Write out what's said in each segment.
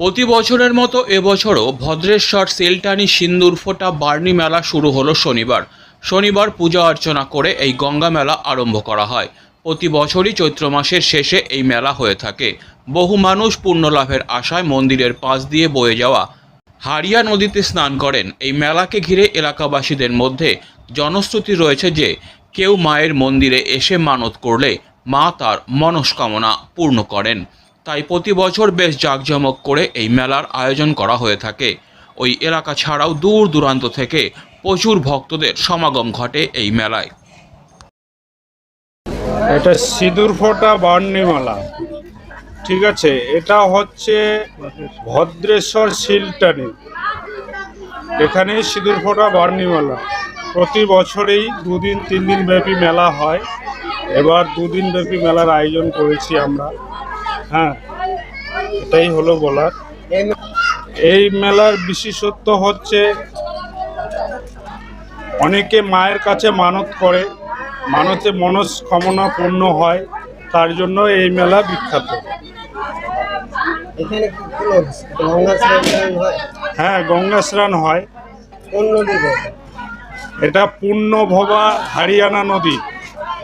প্রতি বছরের মতো এবছরও ভদ্রেশ্বর সেলটানি সিন্দুর ফোটা বার্নি মেলা শুরু হলো শনিবার। শনিবার পূজা অর্চনা করে এই গঙ্গা মেলা আরম্ভ করা হয়। প্রতি বছরই চৈত্র মাসের শেষে এই মেলা হয়ে থাকে। বহু মানুষ পুণ্যলাভের আশায় মন্দিরের পাশ দিয়ে বয়ে যাওয়া। হারিয়া নদীতে স্নান করেন। এই মেলাকে ঘিরে এলাকাবাসীদের মধ্যে জনশ্রুতি রয়েছে যে, কেউ মায়ের মন্দিরে এসে মানত করলে মা তার মনস্কামনা পূর্ণ করেন। তাই প্রতি বছর বেশ জাঁকজমক করে এই মেলার আয়োজন করা হয়ে থাকে। ওই এলাকা ছাড়াও দূর দূরান্ত থেকে প্রচুর ভক্তদের সমাগম ঘটে এই মেলায়। এটা সিঁদুর ফোটা বার্নিমালা ঠিক আছে? এটা হচ্ছে ভদ্রেশ্বর শিলটানি। এখানে সিঁদুর ফোটা বার্নিমালা প্রতি বছরেই দুদিন, তিন দিন ব্যাপী মেলা হয়। এবার দুদিন ব্যাপী মেলার আয়োজন করেছি আমরা। হ্যাঁ এটাই হলো বলার। এই মেলার বিশেষত্ব হচ্ছে অনেকে মায়ের কাছে মানত করে মানতে মনস্কামনা পূর্ণ হয় তার জন্য এই মেলা বিখ্যাত। হয়? গঙ্গা স্নান হয়? এটা পূর্ণভবা হারিয়ানা নদী।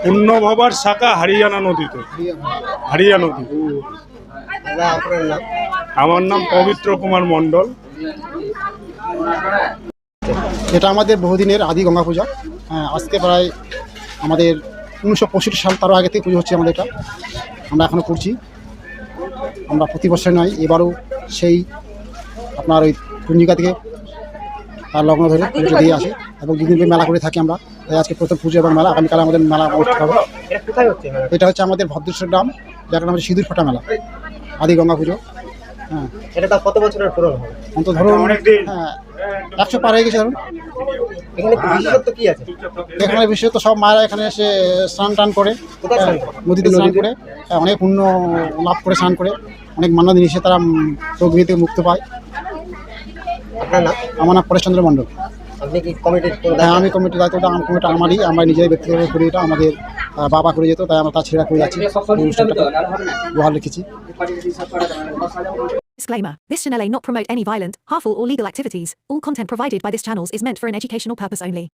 পূর্ণভবার শাখা হারিয়ানা নদীতে। হারিয়া নদী। আমার নাম পবিত্র কুমার মণ্ডল। এটা আমাদের বহুদিনের আদি গঙ্গা পূজা। হ্যাঁ, আজকে প্রায় আমাদের উনিশশো পঁয়ষট্টি সাল তারও আগে থেকে পুজো হচ্ছে আমাদের এটা। আমরা এখনও করছি। আমরা প্রতি বছর নয় এবারও সেই আপনার ওই পঞ্জিকা থেকে তার লগ্ন ধরে পুজো দিয়ে আসি এবং দুদিন মেলা করে থাকি আমরা। আজকে প্রথম পুজো এবং মেলা। আগামীকাল আমাদের মেলা অনুষ্ঠিত হবে। এটা হচ্ছে মেলা? এটা হচ্ছে আমাদের ভদ্রেশ্বর গ্রাম যার নাম হচ্ছে সিঁদুর ফোটা মেলা। আদি গঙ্গা পুজো। হ্যাঁ। এটা তাও কত বছরের পুরনো অন্ত ধরুন হ্যাঁ একশো পার হয়ে গেছে ধরুন। এখানে কি বিশেষত্ব কি আছে? এখানে বিশেষত সব মায়েরা এখানে এসে স্নান টান করে? নদীতে স্নান করে? হ্যাঁ, অনেক পুণ্য লাভ করে স্নান করে। অনেক মান্না জিনিসে তারা রোগ থেকে মুক্ত পায়। আমার নাম পরেশচন্দ্র মণ্ডল। আপনি কি কমিটির কোনো হ্যাঁ দায়িত্ব- আমি কমিটির দায়িত্বটা আমার কমিটি আমারই আমরা নিজেরাই ব্যক্তিগত করি এটা আমাদের আহ, বাবা করে যেত তাই আমরা তার ছেলেরা করে যাচ্ছি এই অনুষ্ঠানটাকে বহাল রেখেছি Disclaimer This channel may not promote any violent, harmful, or legal activities. All content provided by this channel is meant for an educational purpose only.